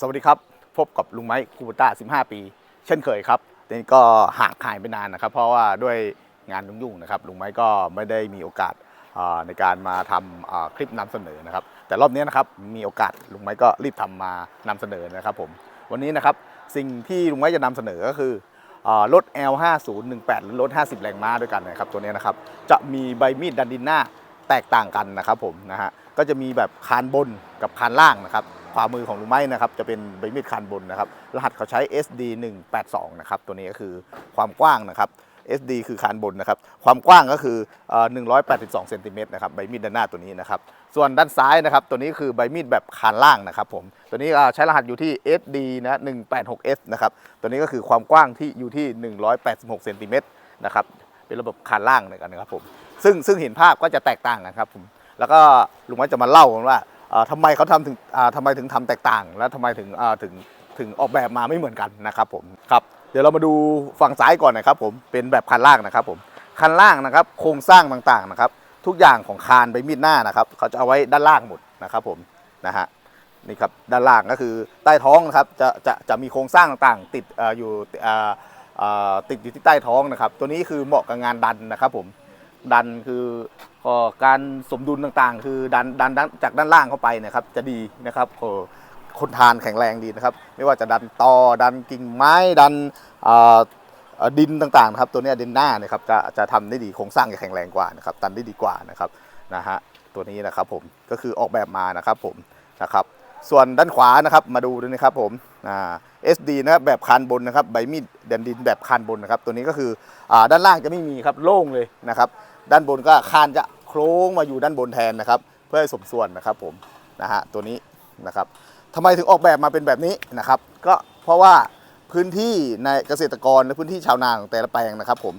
สวัสดีครับ พบกับลุงไม้คูปต้า 15 ปี เช่นเคยครับนี่ก็ห่างหายไปนานนะครับ เพราะว่าด้วยงานยุ่งๆนะครับลุงไม้ก็ไม่ได้มีโอกาสในการมาทำคลิปนำเสนอนะครับ แต่รอบนี้นะครับมีโอกาสลุงไม้ก็รีบทำมานำเสนอนะครับผมวันนี้นะครับสิ่งที่ลุงไม้จะนำเสนอก็คืออ่ารถ L5018 หรือรถ 50 แรงม้าด้วยกันนะครับตัวนี้นะครับจะมีใบมีดดันดินหน้าแตกต่างกันนะครับผมนะฮะก็จะมีแบบคานบนกับคานล่างนะครับ วามือของลุงไม้นะครับจะเป็นใบมีดคันบนนะครับ รหัสเขาใช้ SD 182นะครับตัวนี้ก็คือความกว้างนะครับ SD คือคานบนนะครับ ความกว้างก็คือเอ่อ182เซนติเมตรนะครับ ใบมีดด้านหน้าตัวนี้นะครับ ส่วนด้านซ้ายนะครับ ตัวนี้คือใบมีดแบบคานล่างนะครับผม ตัวนี้ใช้รหัสอยู่ที่ SD นะ 186S นะครับ ตัวนี้ก็คือความกว้างที่อยู่ที่ 186เซนติเมตรนะครับ เป็นระบบคานล่างเลยกันนะครับผม ซึ่งซึ่งเห็นภาพก็จะแตกต่างกันครับผม แล้วก็ลุงไม้จะมาเล่ากันว่า อ่าทำไมเขาทำถึงอ่าทำไมถึงทำแตกต่าง และทำไมถึงอ่าถึงถึงออกแบบมาไม่เหมือนกันนะครับผมครับเดี๋ยวเรามาดูฝั่งซ้ายก่อนนะครับผมเป็นแบบคันล่างนะครับผมคันล่างนะครับโครงสร้างต่างๆนะครับ ทุกอย่างของคานใบมีดหน้านะครับเขาจะเอาไว้ด้านล่างหมดนะครับผมนะฮะนี่ครับด้านล่างก็คือใต้ท้องนะครับจะจะจะมีโครงสร้างต่างๆ ติดอ่ออยู่อ่อเอ่อติดอยู่ที่ใต้ท้องนะครับ ตัวนี้คือเหมาะกับงานดันนะครับผม ดันคือการสมดุลต่างๆ คือดันดันจากด้านล่างเข้าไปนะครับจะดีนะครับคนทานแข็งแรงดีนะครับ ไม่ว่าจะดันตอดันกิ่งไม้ดันดินต่างๆครับตัวนี้ดินหน้านะครับจะจะทำได้ดีโครงสร้างจะแข็งแรงกว่านะครับดันได้ดีกว่านะครับนะฮะตัวนี้นะครับผมก็คือออกแบบมานะครับผมนะครับส่วนด้านขวานะครับมาดูด้วยนะครับผมอ่า SD นะครับแบบคานบนนะครับใบมีดแดนดินแบบคานบนนะครับตัวนี้ก็คืออาด้านล่างจะไม่มีครับโล่งเลยนะครับ ด้านบนก็คานจะโค้งมาอยู่ด้านบนแทนนะครับ เพื่อให้สมส่วนนะครับผมนะฮะตัวนี้นะครับทำไมถึงออกแบบมาเป็นแบบนี้นะครับ ก็เพราะว่าพื้นที่ในเกษตรกรและพื้นที่ชาวนาของแต่ละแปลงนะครับผม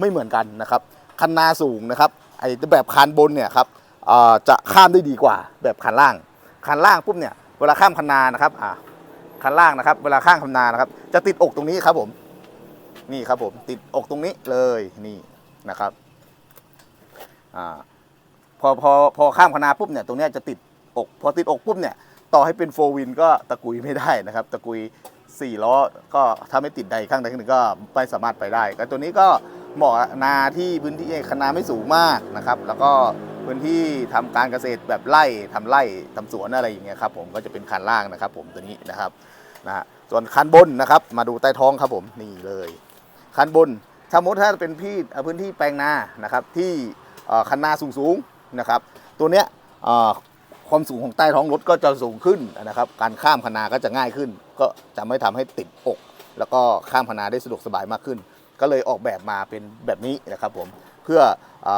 ไม่เหมือนกันนะครับคันนาสูงนะครับไอ้แบบคานบนเนี่ยครับอ่าจะข้ามได้ดีกว่าแบบคันล่าง คันล่างปุ๊บเนี่ยเวลาข้ามคันนานะครับอ่าคันล่างนะครับ เวลาข้ามคันนานะครับ จะติดอกตรงนี้ครับผม นี่ครับผมติดอกตรงนี้เลยนี่นะครับ อ่าพอพอพอข้ามคณาปุ๊บเนี่ยตรงเนี้ยจะติดอกพอติดอกปุ๊บเนี่ยต่อให้เป็นโฟวินก็ตะกุยไม่ได้นะครับ ตะกุย4ล้อก็ถ้าไม่ติดใดข้างใดข้างหนึ่งก็ไม่สามารถไปได้ก็ตัวนี้ก็เหมาะนาที่พื้นที่คณาไม่สูงมากนะครับ แล้วก็พื้นที่ทำการเกษตรแบบไร่ทำไร่ทำสวนอะไรอย่างเงี้ยครับผมก็จะเป็นคันล่างนะครับ ผมตัวนี้นะครับนะฮะส่วนคันบนนะครับ มาดูใต้ท้องครับผมนี่เลย คันบนถ้ามุติถ้าเป็นพี่เอ่อพื้นที่แปลงนานะครับที่ คันนาสูงๆนะครับ ตัวเนี้ยความสูงของใต้ท้องรถก็จะสูงขึ้นนะครับ การข้ามคันนาก็จะง่ายขึ้น ก็จะไม่ทำให้ติดอก แล้วก็ข้ามคันนาได้สะดวกสบายมากขึ้น ก็เลยออกแบบมาเป็นแบบนี้นะครับผมเพื่ออ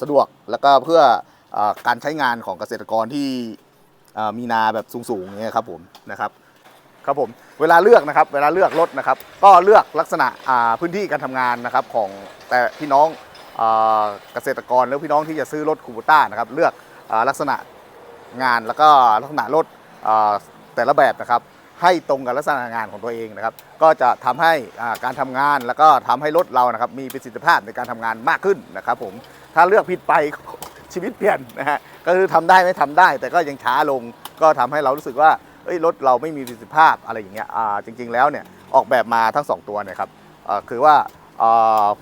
สะดวกแล้วก็เพื่ออการใช้งานของเกษตรกรที่มีนาแบบสูงๆอย่างเงี้ยครับผมนะครับครับผมเวลาเลือกนะครับเวลาเลือกรถนะครับ ก็เลือกลักษณะพื้นที่การทำงานนะครับของแต่พี่น้อง เกษตรกรหรือพี่น้องที่จะซื้อรถคูบูต้านะครับเลือกอลักษณะงานแล้วก็ลักษณะรถแต่ละแบบนะครับให้ตรงกับลักษณะงานของตัวเองนะครับ ก็จะทำให้การทำงานแล้วก็ทำให้รถเรานะครับมีประสิทธิภาพในการทำงานมากขึ้นนะครับผมถ้าเลือกผิดไปชีวิตเปลี่ยนนะฮะก็คือทำได้ไม่ทำได้ แต่ก็ยังช้าลงก็ทำให้เรารู้สึกว่าเอ้ยรถเราไม่มีประสิทธิภาพอะไรอย่างเงี้ยจริง ๆ แล้วเนี่ยออกแบบมาทั้ง 2 ตัวเนี่ยครับคือว่า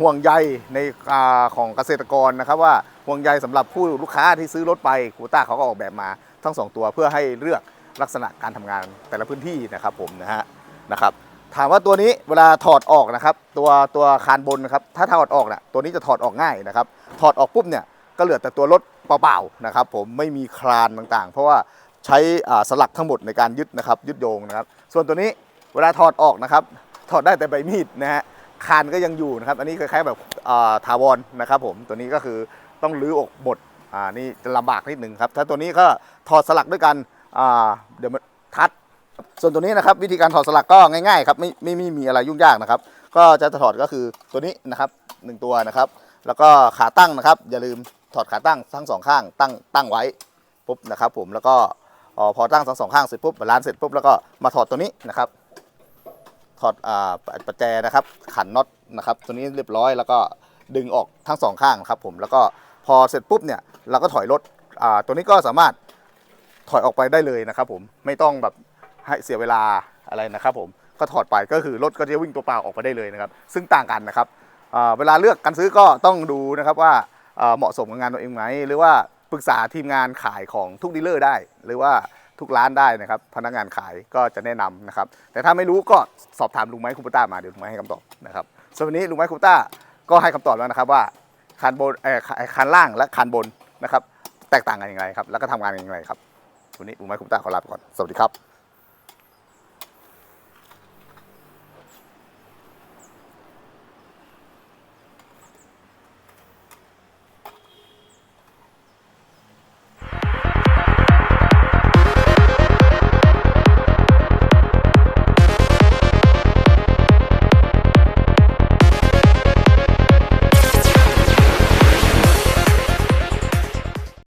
ห่วงใยในอของเกษตรกรนะครับว่าห่วงใยสำหรับผู้ลูกค้าที่ซื้อรถไปคูต้าเขาก็ออกแบบมาทั้ง 2 ตัวเพื่อให้เลือกลักษณะการทำงานแต่ละพื้นที่นะครับผมนะฮะนะครับถามว่าตัวนี้เวลาถอดออกนะครับ ตัวตัวคานบนนะครับถ้าถอดออกเนี่ยตัวนี้จะถอดออกง่ายนะครับถอดออกปุ๊บเนี่ยก็เหลือแต่ตัวรถเปล่าๆนะครับ ผมไม่มีคลานต่างๆ เพราะว่าใช้สลักทั้งหมดในการยึดนะครับยึดโยงนะครับ ส่วนตัวนี้เวลาถอดออกนะครับ ถอดได้แต่ใบมีดนะฮะ คานก็ยังอยู่นะครับอันนี้คล้ายๆแบบอ่าถาวรนะครับผมตัวนี้ก็คือต้องรื้อออกหมดอ่านี่จะลำบากนิดหนึ่งครับ ถ้าตัวนี้ก็ถอดสลักด้วยกันอ่าเดี๋ยวมันทัด ส่วนตัวนี้นะครับ วิธีการถอดสลักก็ง่ายๆครับไม่ไม่ไม่มีอะไรยุ่งยากนะครับ ก็จะถอดก็คือตัวนี้นะครับหนึ่งตัวนะครับ แล้วก็ขาตั้งนะครับ อย่าลืมถอดขาตั้งทั้งสองข้างตั้งตั้งไว้ปุ๊บนะครับ ผมแล้วก็พอตั้งทั้งสองข้างเสร็จปุ๊บบาลานซ์เสร็จปุ๊บแล้วก็มาถอดตัวนี้นะครับ ถอดอ่าประแจนะครับ ขันน็อตนะครับ ตัวนี้เรียบร้อยแล้วก็ดึงออกทั้งสองข้างครับผมแล้วก็พอเสร็จปุ๊บเนี่ยเราก็ถอยรถอ่าตัวนี้ก็สามารถถอยออกไปได้เลยนะครับ ผมไม่ต้องแบบให้เสียเวลาอะไรนะครับ ผมก็ถอดไปก็คือรถก็จะวิ่งตัวเปล่าออกไปได้เลยนะครับ ซึ่งต่างกันนะครับเวลาเลือกการซื้อก็ต้องดูนะครับว่าเหมาะสมกับงานตัวเองไหมหรือว่าปรึกษาทีมงานขายของทุกดีลเลอร์ได้ หรือว่า ทุกร้านได้นะครับ พนักงานขายก็จะแนะนำนะครับ แต่ถ้าไม่รู้ก็สอบถามลุงไม้คูปต้ามาเดี๋ยวลุงไม้ให้คำตอบนะครับส่วนวันนี้ลุงไม้คูปต้าก็ให้คำตอบแล้วนะครับว่าคันบนเอ่อคันล่างและคันบนนะครับ แตกต่างกันอย่างไรครับ แล้วก็ทำงานอย่างไรครับวันนี้ลุงไม้คุปต้าขอลาไปก่อนสวัสดีครับ